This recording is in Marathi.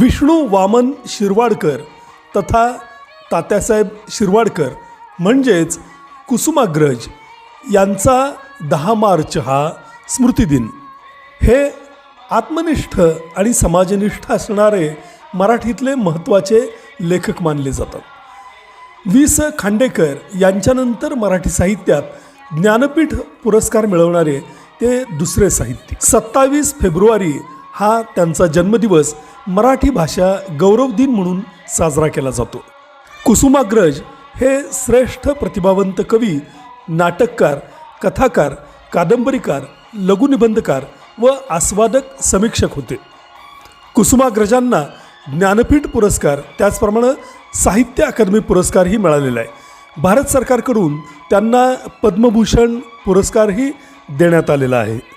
विष्णू वामन शिरवाडकर तथा तात्यासाहेब शिरवाडकर म्हणजेच कुसुमाग्रज यांचा दहा मार्च हा स्मृतिदिन. हे आत्मनिष्ठ आणि समाजनिष्ठ असणारे मराठीतले महत्त्वाचे लेखक मानले जातात. वि स. खांडेकर यांच्यानंतर मराठी साहित्यात ज्ञानपीठ पुरस्कार मिळवणारे ते दुसरे साहित्यिक. सत्तावीस फेब्रुवारी हा त्यांचा जन्मदिवस मराठी भाषा गौरव दिन म्हणून साजरा केला जातो. कुसुमाग्रज हे श्रेष्ठ प्रतिभावंत कवी नाटककार कथाकार कादंबरीकार लघुनिबंधकार व आस्वादक समीक्षक होते. कुसुमाग्रजांना ज्ञानपीठ पुरस्कार त्याचप्रमाणे साहित्य अकादमी पुरस्कारही मिळालेला आहे. भारत सरकारकडून त्यांना पद्मभूषण पुरस्कारही देण्यात आलेला आहे.